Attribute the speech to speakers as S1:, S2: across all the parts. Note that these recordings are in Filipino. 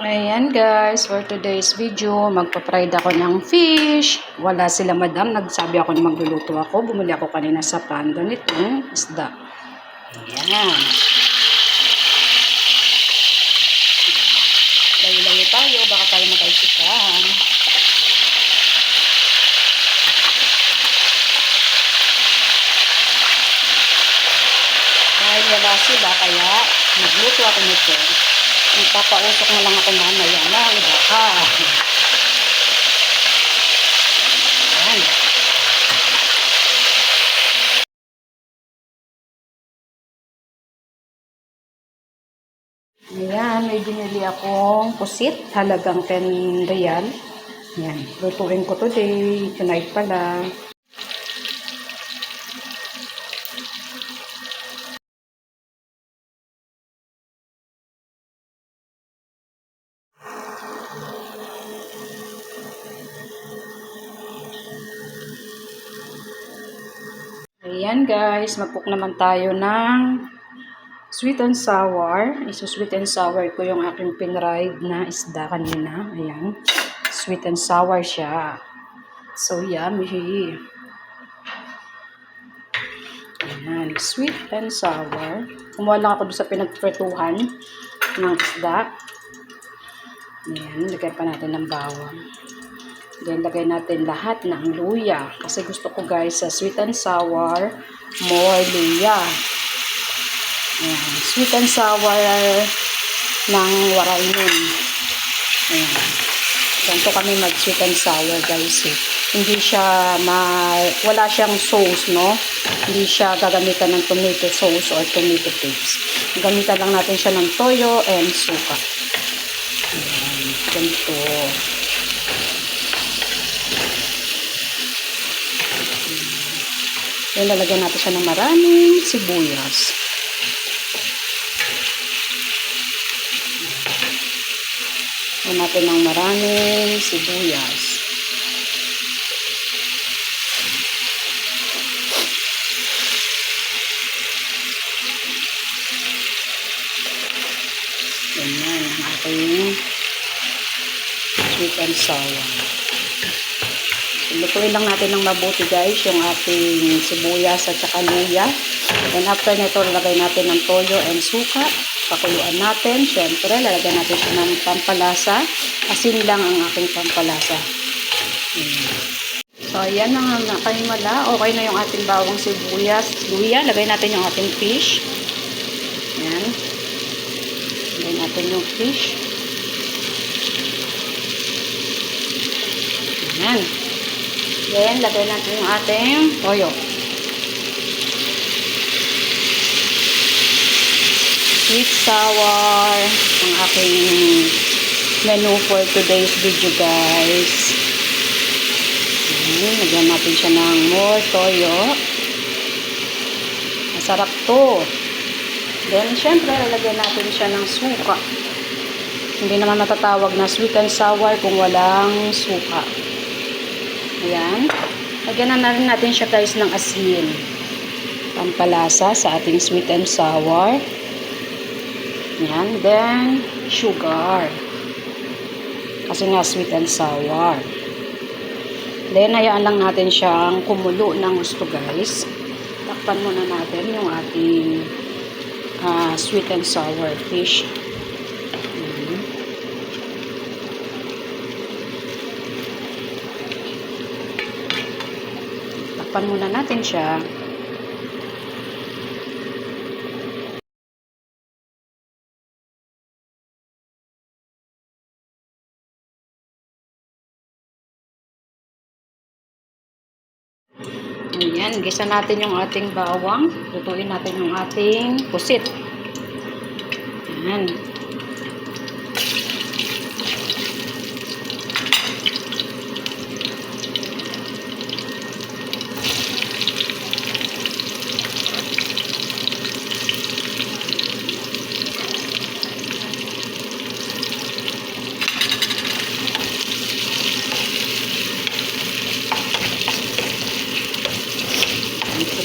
S1: Ayan guys, for today's video, magpa-fried ako ng fish. Wala sila madam, nagsabi ako na magluluto ako. Bumili ako kanina sa panda nitong isda. Ayan. Layo-layo tayo, baka tayo magkaisipan. Dahil wala sila, kaya nagluto ako nito. Ipapausok na lang ako mamaya ng baka. Ayan. Ayan, may binili akong pusit. Halagang 10 real. Ayan, lutuin ko today. Tonight pala. Guys, magcook naman tayo ng sweet and sour. Iso sweet and sour ko yung aking pinride na isda kanina. Ayan. Sweet and sour siya. So yummy. Ayan. Sweet and sour. Kumuha lang ako doon sa pinagpretuhan ng isda. Ayan. Lagyan pa natin ng bawang. Then, lagay natin lahat ng luya. Kasi gusto ko guys, sa sweet and sour, more luya. Ayan. Sweet and sour ng warainin. Ayan. Ganito kami mag sweet and sour guys eh. Hindi siya ma... Wala siyang sauce, no? Hindi siya gagamitan ng tomato sauce or tomato paste. Gamitan lang natin siya ng toyo and suka. Ayan. Ganito. Then, lalagyan natin siya ng maraming sibuyas. Lagyan natin ng maraming sibuyas. Ganyan ang ating sweet sour. Lutuin lang natin ng mabuti guys yung ating sibuyas at saka luya. Then after nito, lalagay natin ng toyo and suka. Pakuluan natin. Siyempre, lalagyan natin siya ng pampalasa. Asin lang ang aking pampalasa. Hmm. So, ayan na nga mala. Okay na yung ating bawang sibuyas. Luya, lagay natin yung ating fish. Ayan. Lagay natin yung fish. Ayan. Then, lagay natin yung ating toyo. Sweet sour ang aking menu for today's video guys. Ayan, lagyan natin siya ng more toyo. Masarap to. Then, syempre, lalagyan natin siya ng suka. Hindi naman matatawag na sweet and sour kung walang suka. Ayan. Lagyan na natin siya guys ng asin. Pampalasa sa ating sweet and sour. Ayan. Then, sugar. Kasi nga sweet and sour. Then, hayaan lang natin siyang kumulo ng gusto guys. Takpan muna natin yung ating uh, sweet and sour fish. Ayan. Takpan muna natin siya. Ayan, gisa natin yung ating bawang. Lutuin natin yung ating pusit. Ayan.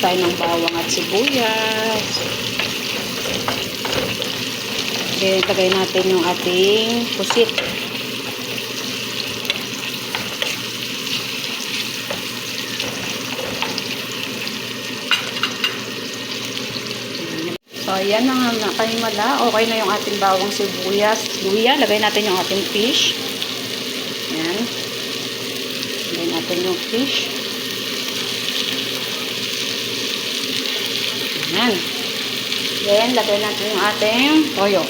S1: Tayo ng bawang at sibuyas. Then, tagay natin yung ating pusit. So, ayan na nga na mala. Okay na yung ating bawang sibuyas. Luya, lagay natin yung ating fish. Ayan. Lagay natin yung fish. Ayan. Then, lagay natin yung ating toyo.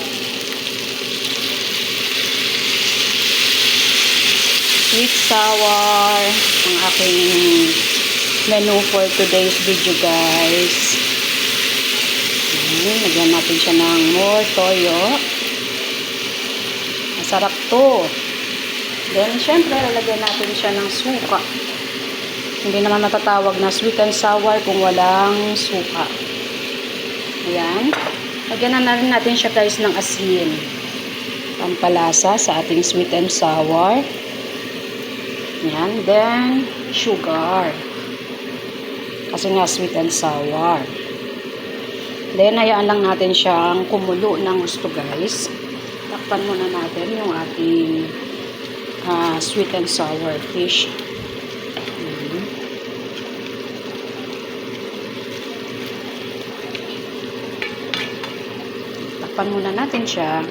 S1: Sweet sour. Ang aking menu for today's video, guys. Ayan, lagyan natin siya ng more toyo. Masarap to. Then, syempre, lalagyan natin siya ng suka. Hindi naman matatawag na sweet and sour kung walang suka. Ayan. Lagyan na rin natin siya guys ng asin. Pampalasa sa ating sweet and sour. Ayan. Then, sugar. Kasi nga sweet and sour. Then, hayaan lang natin siyang kumulo ng gusto guys. Takpan muna natin yung ating ah, sweet and sour fish. Takpan muna natin siya.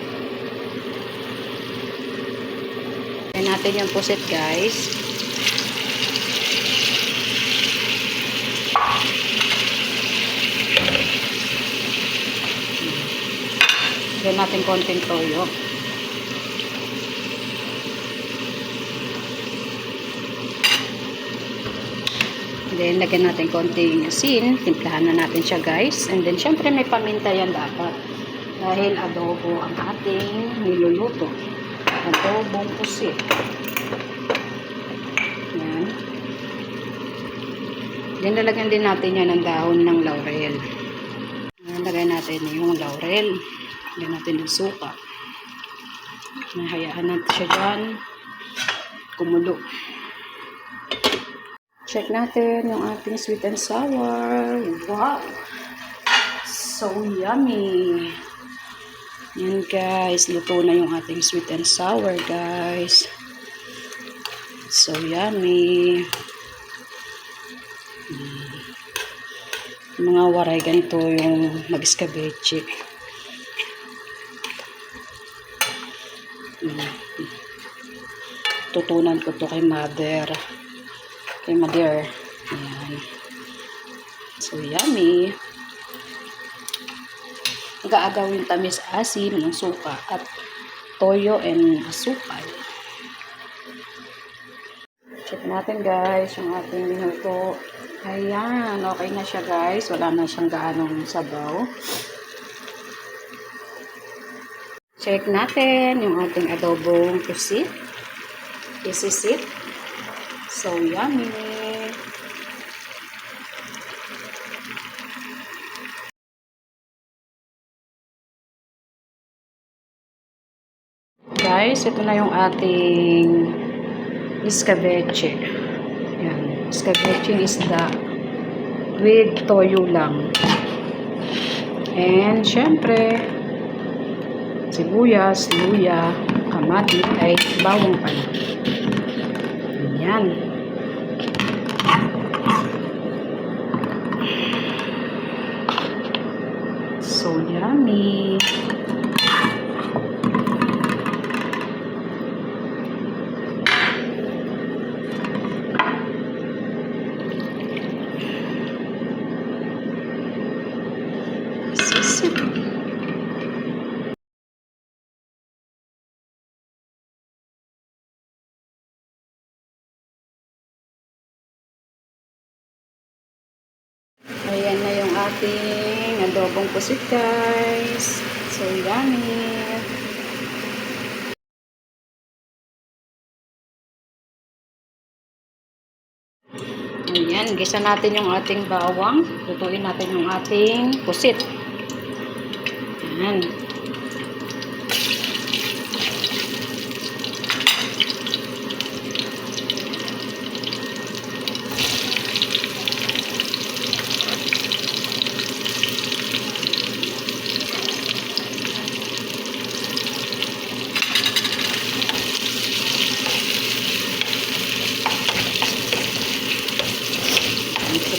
S1: Ayan natin yung pusit guys. Lagyan natin konting toyo. Then, lagyan natin konting asin. Timplahan na natin siya, guys. And then, syempre, may paminta yan dapat. Dahil adobo ang ating niluluto. Adobong pusit. Yan. Then, lalagyan din natin yan ng dahon ng laurel. Lagay natin yung laurel. Lagyan natin ng suka. Nahayaan natin siya dyan. Kumulo. Check natin yung ating sweet and sour. Wow! So yummy! Yan guys, luto na yung ating sweet and sour guys. So yummy! Mm. Mga waray ganito yung mag-escabeche. Mm. Tutunan ko to kay mother. Kay mother. Ayan. So, yummy. Nag-aagaw yung tamis asin ng suka at toyo and asukal. Check natin guys yung ating minuto. Ayan, okay na siya guys. Wala na siyang gaanong sabaw. Check natin yung ating adobong pusit. Isisit. So yummy. Guys, ito na yung ating escabeche. Yan. Escabeche isda with toyo lang. And, syempre, sibuyas, luya, kamati, ay bawang pala. Yan. So yummy. Sisip. Ayan na yung ating adobong pusit guys. So yummy. Ayan, gisa natin yung ating bawang. Lutuin natin yung ating pusit. Ayan.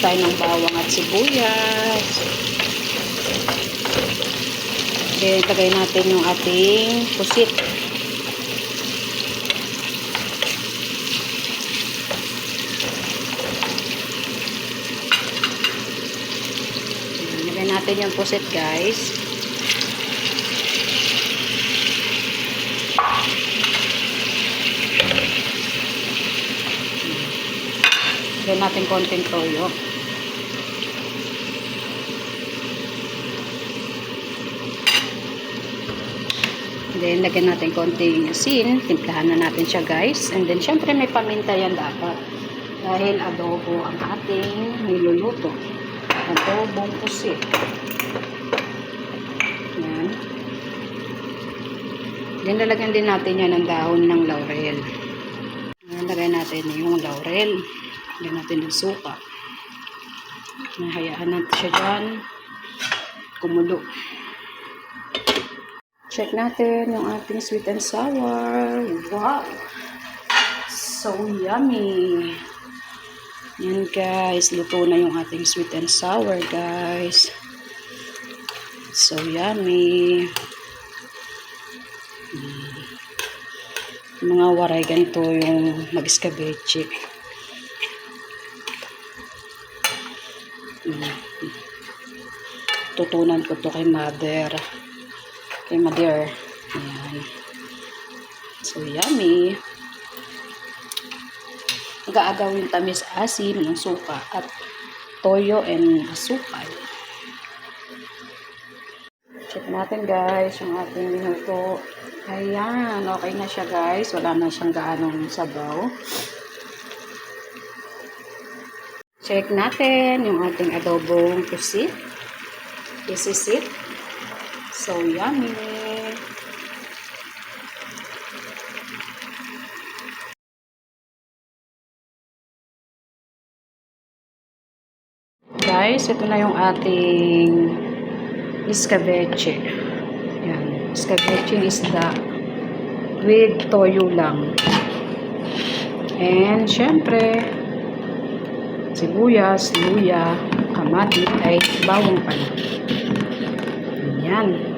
S1: tayo ng bawang at sibuyas. Then, tagay natin yung ating pusit. Lagay natin yung pusit, guys. Lagyan natin konting toyo. Then, lagyan natin konting asin. Timplahan na natin siya, guys. And then, syempre, may paminta yan dapat. Dahil adobo ang ating niluluto. Adobong pusit. Yan. Then, lalagyan din natin yan ng dahon ng laurel. Yan, lagay natin yung laurel. Lagyan natin ng suka. Nahayaan natin siya dyan. Kumulo. Check natin yung ating sweet and sour. Wow! So yummy! Yan guys, luto na yung ating sweet and sour guys. So yummy! Hmm. Mga waray ganito yung mag-escabeche. Hmm. Tutunan ko to kay mother kay mother. Ayan. So, yummy. Mag-aagaw yung tamis asim ng suka at toyo and asukal. Check natin guys yung ating minuto. Ayan, okay na siya guys. Wala na siyang gaanong sabaw. Check natin yung ating adobong pusit. This is it. So yummy! Guys, ito na yung ating escabeche. Yan. Escabeche isda with toyo lang. And, syempre, sibuyas, luya, kamati, ay bawang pala. Yan.